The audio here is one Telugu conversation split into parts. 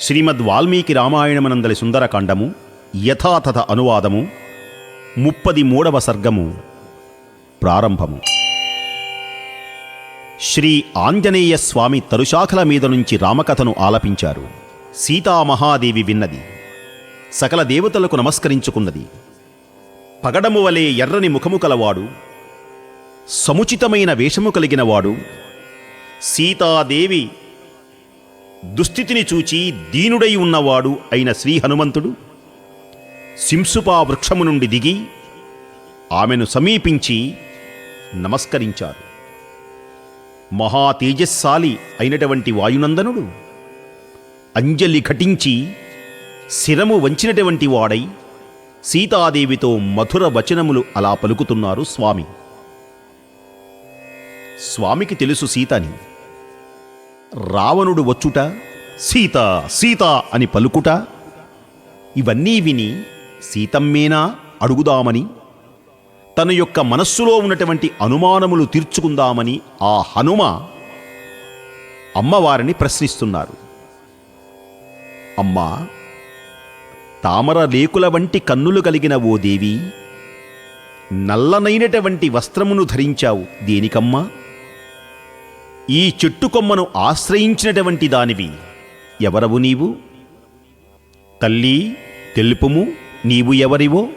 శ్రీమద్ వాల్మీకి రామాయణమనందలి సుందరకాండము యథాతథ అనువాదము ముప్పది మూడవ సర్గము ప్రారంభము. శ్రీ ఆంజనేయ స్వామి తరుశాఖల మీద నుంచి రామకథను ఆలపించారు. సీతామహాదేవి విన్నది. సకల దేవతలకు నమస్కరించుకున్నది. పగడము వలె ఎర్రని ముఖము కలవాడు. సముచితమైన వేషము కలిగినవాడు. సీతాదేవి దుస్థితిని చూచి దీనుడై ఉన్నవాడు అయిన శ్రీ హనుమంతుడు సింసుపా వృక్షము నుండి దిగి ఆమెను సమీపించి నమస్కరించారు మహా తేజస్సాలి అయినటువంటి వాయునందనుడు అంజలి ఘటించి శిరము వంచినటువంటి వాడై సీతాదేవితో మధుర వచనములు అలా పలుకుతున్నారు స్వామి. స్వామికి తెలుసు సీతని. రావణుడు వచ్చుట సీత సీత అని పలుకుట ఇవన్నీ విని సీతమ్మేనా అడుగుదామని తన యొక్క మనస్సులో ఉన్నటువంటి అనుమానములు తీర్చుకుందామని ఆ హనుమ అమ్మవారిని ప్రశ్నిస్తున్నారు. అమ్మా తామర రేకుల వంటి కన్నులు కలిగిన ఓ దేవి నల్లనైనటువంటి వస్త్రమును ధరించావు దేనికమ్మా? ఈ చెట్టు కొమ్మను ఆశ్రయించినటువంటి దానివి. ఎవరవు నీవు? తల్లి తెలుపుము నీవు ఎవరివో?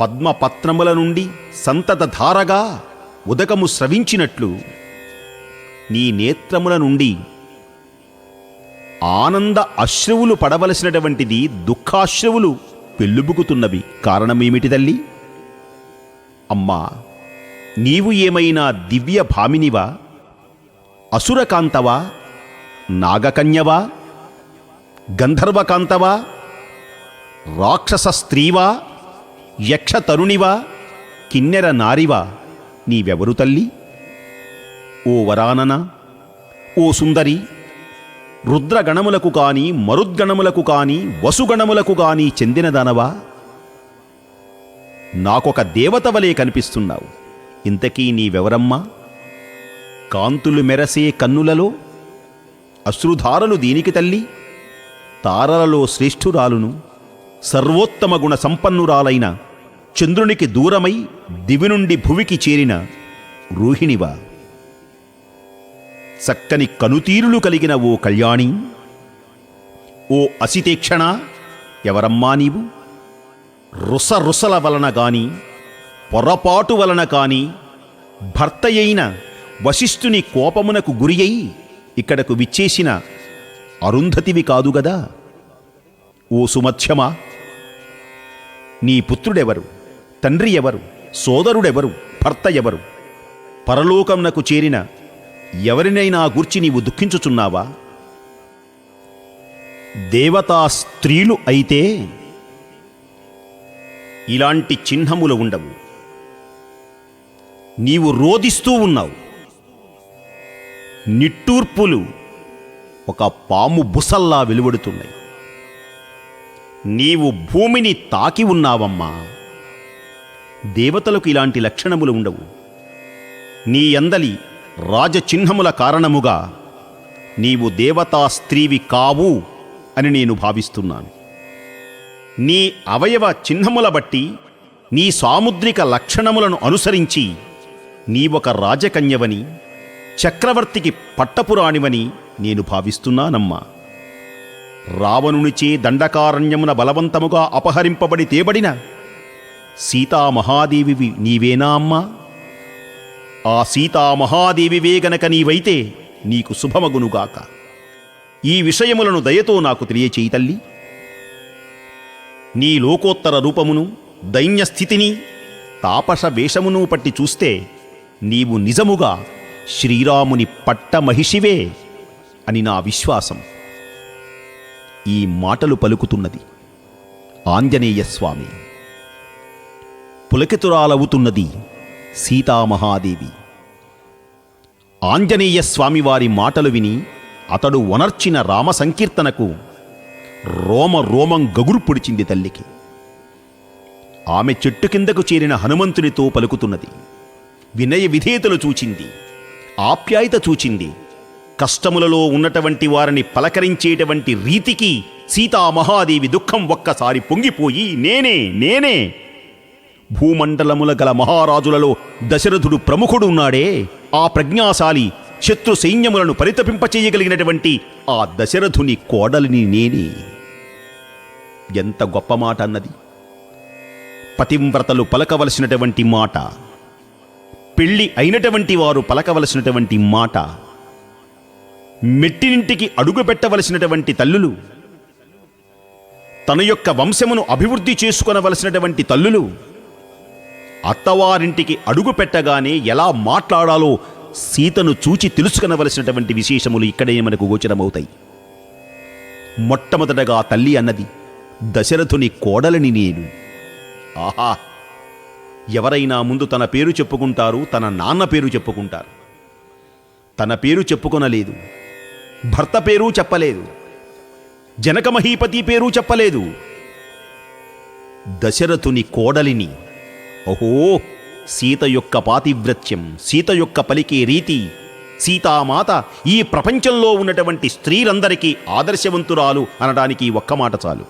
పద్మపత్రముల నుండి సంతత ధారగా ఉదకము స్రవించినట్లు నీ నేత్రముల నుండి ఆనంద అశ్రువులు పడవలసినటువంటిది దుఃఖాశ్రువులు పెళ్ళుబుకుతున్నవి కారణమేమిటి తల్లి? అమ్మా నీవు ఏమైనా దివ్య భామినివా? అసురకాంతవా? నాగకన్యవా? గంధర్వకాంతవా? రాక్షస స్త్రీవా? యక్షతరుణివా? కిన్నెర నారివా? నీవెవరు తల్లి? ఓ వరానన? ఓ సుందరి? రుద్రగణములకు కాని మరుద్గణములకు కాని వసుగణములకు కాని చెందినదనవా? నాకొక దేవత వలె కనిపిస్తున్నావు. ఇంతకీ నీవెవరమ్మా? కాంతులు మెరసే కన్నులలో అశ్రుధారలు దీనికి తల్లి తారలలో శ్రేష్ఠురాలును సర్వోత్తమ గుణ సంపన్నురాలైన చంద్రునికి దూరమై దివి నుండి భువికి చేరిన రోహిణివా. చక్కని కనుతీరులు కలిగిన ఓ కళ్యాణి ఓ అసితేక్షణ ఎవరమ్మా నీవు? రుస రుసల వలన గాని పొరపాటు వలన కాని భర్తయైన వశిష్ఠుని కోపమునకు గురి అయి ఇక్కడకు విచ్చేసిన అరుంధతివి కాదు గదా? ఓ సుమధ్యమా? నీ పుత్రుడెవరు? తండ్రి ఎవరు సోదరుడెవరు? భర్త ఎవరు పరలోకమునకు చేరిన ఎవరినైనా గూర్చి నీవు దుఃఖించుచున్నావా? దేవతా స్త్రీలు అయితే ఇలాంటి చిహ్నములు ఉండవు. నీవు రోధిస్తూ ఉన్నావు. నిట్టూర్పులు ఒక పాము బుసల్లా వెలువడుతున్నాయి. నీవు భూమిని తాకి ఉన్నావమ్మా. దేవతలకు ఇలాంటి లక్షణములు ఉండవు. నీ అందలి రాజచిహ్నముల కారణముగా నీవు దేవతా స్త్రీవి కావు అని నేను భావిస్తున్నాను. నీ అవయవ చిహ్నముల బట్టి నీ సాముద్రిక లక్షణములను అనుసరించి నీవొక రాజకన్యవని చక్రవర్తికి పట్టపురాణివని నేను భావిస్తున్నానమ్మా. రావణునిచే దండకారణ్యమున బలవంతముగా అపహరింపబడి తేబడిన సీతామహాదేవివి నీవేనా అమ్మా? ఆ సీతామహాదేవివే గనక నీవైతే నీకు శుభమగునుగాక. ఈ విషయములను దయతో నాకు తెలియచేయి తల్లి. నీ లోకోత్తర రూపమును దైన్యస్థితిని తాపస వేషమును పట్టి చూస్తే నీవు నిజముగా శ్రీరాముని పట్టమహిషివే అని నా విశ్వాసం. ఈ మాటలు పలుకుతున్నది ఆంజనేయ స్వామి. పులకితురాలవుతున్నది సీతామహాదేవి. ఆంజనేయ స్వామివారి మాటలు విని అతడు వనర్చిన రామ సంకీర్తనకు రోమ రోమం గగురు పొడిచింది తల్లికి. ఆమె చెట్టు కిందకు చేరిన హనుమంతునితో పలుకుతున్నది. వినయ విధేయతలు చూచింది. ఆప్యాయత చూచింది. కష్టములలో ఉన్నటువంటి వారిని పలకరించేటువంటి రీతికి సీతామహాదేవి దుఃఖం ఒక్కసారి పొంగిపోయి నేనే నేనే. భూమండలముల గల మహారాజులలో దశరథుడు ప్రముఖుడు ఉన్నాడే. ఆ ప్రజ్ఞాశాలి శత్రు సైన్యములను పరితపింపచేయగలిగినటువంటి ఆ దశరథుని కోడలిని నేనే. ఎంత గొప్ప మాట అన్నది. పతివ్రతలు పలకవలసినటువంటి మాట. పెళ్ళి అయినటువంటి వారు పలకవలసినటువంటి మాట మెట్టినింటికి అడుగు పెట్టవలసినటువంటి తల్లులు తన యొక్క వంశమును అభివృద్ధి చేసుకునవలసినటువంటి తల్లులు అత్తవారింటికి అడుగు పెట్టగానే ఎలా మాట్లాడాలో సీతను చూచి తెలుసుకునవలసినటువంటి విశేషములు ఇక్కడే మనకు గోచరమవుతాయి. మొట్టమొదటగా తల్లి అన్నది దశరథుని కోడలని నేను. ఆహా! ఎవరైనా ముందు తన పేరు చెప్పుకుంటారు తన నాన్న పేరు చెప్పుకుంటారు. తన పేరు చెప్పుకొనలేదు. భర్త పేరు చెప్పలేదు. జనక మహీపతి పేరు చెప్పలేదు. దశరథుని కోడలిని ఓహో సీత యొక్క పాతివ్రత్యం సీత యొక్క పలికే రీతి సీతామాత ఈ ప్రపంచంలో ఉన్నటువంటి స్త్రీలందరికీ ఆదర్శవంతురాలు అనడానికి ఒక్క మాట చాలు.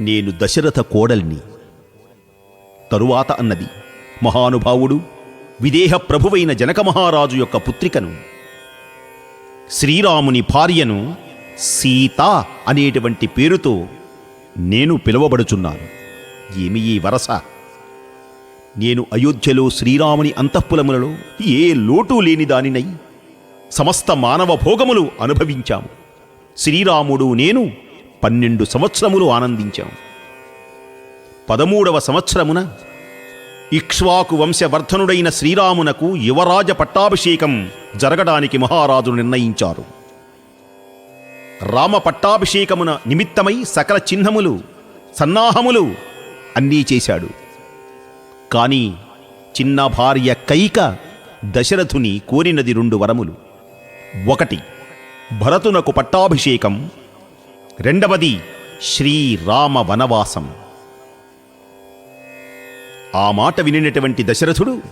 నేను దశరథ కోడలిని తరువాత అన్నది. మహానుభావుడు విదేహ ప్రభువైన జనక మహారాజు యొక్క పుత్రికను శ్రీరాముని భార్యను సీత అనేటువంటి పేరుతో నేను పిలువబడుచున్నాను. ఏమి ఈ వరస? నేను అయోధ్యలో శ్రీరాముని అంతఃపులములలో ఏ లోటు లేని దానినై సమస్త మానవ భోగములు అనుభవించాము. శ్రీరాముడు నేను పన్నెండు సంవత్సరములు ఆనందించాం పదమూడవ సంవత్సరమున ఇక్ష్వాకు వంశవర్ధనుడైన శ్రీరామునకు యువరాజ పట్టాభిషేకం జరగడానికి మహారాజు నిర్ణయించారు. రామ పట్టాభిషేకమున నిమిత్తమై సకల చిహ్నములు సన్నాహములు అన్నీ చేశాడు. కానీ చిన్న భార్య కైక దశరథుని కోరినది రెండు వరములు. ఒకటి భరతునకు పట్టాభిషేకం. రెండవది శ్రీరామ వనవాసం ఆ మాట వినినటువంటి దశరథుడు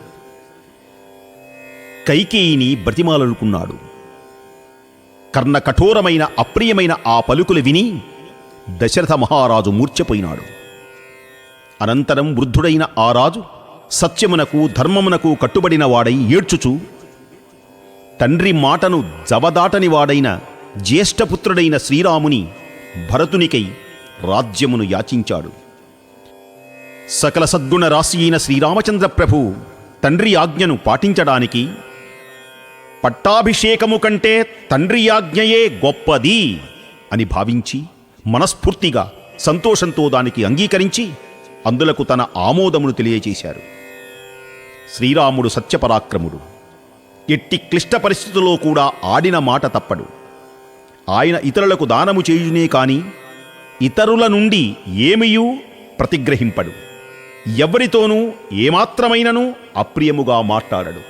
కైకేయిని బ్రతిమాలనుకున్నాడు. కర్ణ కఠోరమైన అప్రియమైన ఆ పలుకులు విని దశరథ మహారాజు మూర్ఛపోయినాడు. అనంతరం వృద్ధుడైన ఆ రాజు సత్యమునకు ధర్మమునకు కట్టుబడిన వాడై ఏడ్చుచు తండ్రి మాటను జవదాటని వాడైన జ్యేష్ఠపుత్రుడైన శ్రీరాముని భరతునికై రాజ్యమును యాచించాడు. సకల సద్గుణ రాశి అయిన శ్రీరామచంద్ర ప్రభు తండ్రి ఆజ్ఞను పాటించడానికి పట్టాభిషేకము కంటే తండ్రి ఆజ్ఞయే గొప్పది అని భావించి మనస్ఫూర్తిగా సంతోషంతో దానికి అంగీకరించి అందులకు తన ఆమోదమును తెలియజేశారు. శ్రీరాముడు సత్యపరాక్రముడు. ఎట్టి క్లిష్ట పరిస్థితుల్లో కూడా ఆడిన మాట తప్పడు. ఆయన ఇతరులకు దానము చేయునే కాని ఇతరుల నుండి ఏమియూ ప్రతిగ్రహింపడు. ఎవరితోనూ ఏమాత్రమైనను అప్రియముగా మాట్లాడడు.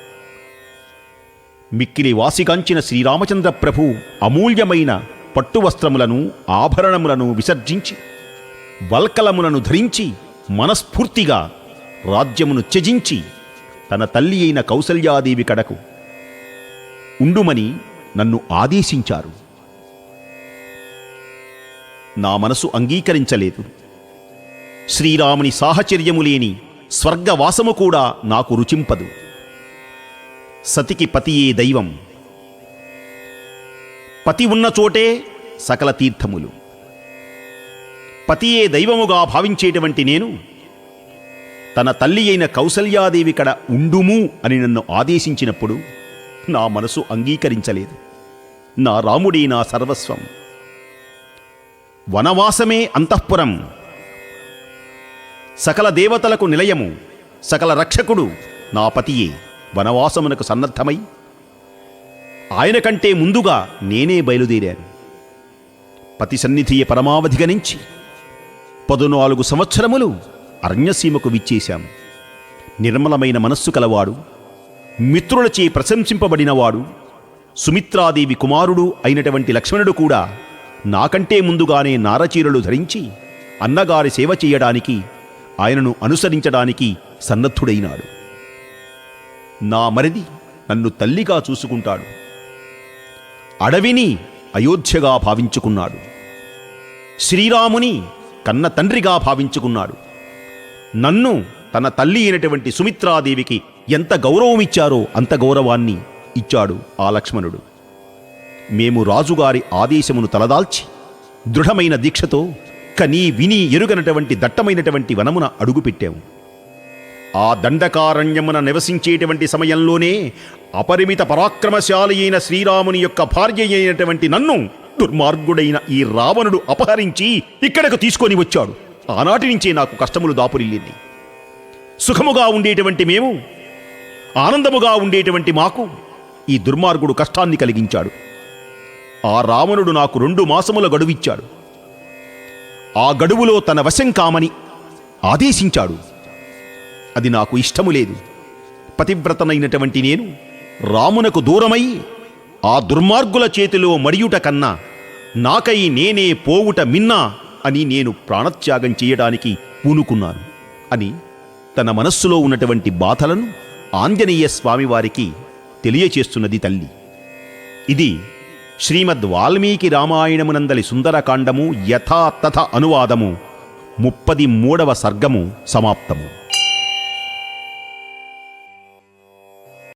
మిక్కిలి వాసిగాంచిన శ్రీరామచంద్ర ప్రభు అమూల్యమైన పట్టు వస్త్రములను ఆభరణములను విసర్జించి వల్కలములను ధరించి మనస్ఫూర్తిగా రాజ్యమును త్యజించి తన తల్లి అయిన కౌసల్యాదేవి కడకు ఉండుమని నన్ను ఆదేశించారు. నా మనసు అంగీకరించలేదు. శ్రీరాముని సాహచర్యము లేని స్వర్గవాసము కూడా నాకు రుచింపదు. సతికి పతియే దైవం. పతి ఉన్న చోటే సకల తీర్థములు. పతియే దైవముగా భావించేటువంటి నేను తన తల్లి అయిన కౌసల్యాదేవి కడ ఉండుము అని నన్ను ఆదేశించినప్పుడు నా మనసు అంగీకరించలేదు. నా రాముడే నా సర్వస్వం. వనవాసమే అంతఃపురం. సకల దేవతలకు నిలయము సకల రక్షకుడు నా పతియే వనవాసమునకు సన్నద్ధమై. ఆయన కంటే ముందుగా నేనే బయలుదేరాను. పతి సన్నిధియ పరమావధిగనించి పదునాలుగు సంవత్సరములు అరణ్యసీమకు విచ్చేశాము నిర్మలమైన మనస్సు కలవాడు మిత్రులచే ప్రశంసింపబడినవాడు సుమిత్రాదేవి కుమారుడు అయినటువంటి లక్ష్మణుడు కూడా నాకంటే ముందుగానే నారచీరలు ధరించి అన్నగారి సేవ చేయడానికి ఆయనను అనుసరించడానికి సన్నద్ధుడైనాడు. నా మరిది నన్ను తల్లిగా చూసుకుంటాడు. అడవిని అయోధ్యగా భావించుకున్నాడు. శ్రీరాముని కన్న తండ్రిగా భావించుకున్నాడు. నన్ను తన తల్లి అయినటువంటి సుమిత్రాదేవికి ఎంత గౌరవం ఇచ్చారో అంత గౌరవాన్ని ఇచ్చాడు ఆ లక్ష్మణుడు. మేము రాజుగారి ఆదేశమును తలదాల్చి దృఢమైన దీక్షతో కనీ విని ఎరుగనటువంటి దట్టమైనటువంటి వనమున అడుగుపెట్టాము ఆ దండకారణ్యమున నివసించేటువంటి సమయంలోనే అపరిమిత పరాక్రమశాలి అయిన శ్రీరాముని యొక్క భార్య అయినటువంటి నన్ను దుర్మార్గుడైన ఈ రావణుడు అపహరించి ఇక్కడకు తీసుకొని వచ్చాడు. ఆనాటి నుంచే నాకు కష్టములు దాపురిల్లింది. సుఖముగా ఉండేటువంటి మేము ఆనందముగా ఉండేటువంటి మాకు ఈ దుర్మార్గుడు కష్టాన్ని కలిగించాడు. ఆ రావణుడు నాకు రెండు మాసముల గడువిచ్చాడు. ఆ గడువులో తన వశం కామని ఆదేశించాడు. అది నాకు ఇష్టము లేదు. పతివ్రతనైనటువంటి నేను రామునకు దూరమై ఆ దుర్మార్గుల చేతిలో మడియుట కన్నా నాకై నేనే పోవుట మిన్నా అని నేను ప్రాణత్యాగం చేయడానికి పూనుకున్నాను అని తన మనస్సులో ఉన్నటువంటి బాధలను ఆంజనేయ స్వామివారికి తెలియచేస్తున్నది తల్లి. ఇది శ్రీమద్ వాల్మీకి రామాయణమునందలి సుందరకాండము యథాతథ అనువాదము. ముప్పది మూడవ సర్గము సమాప్తము.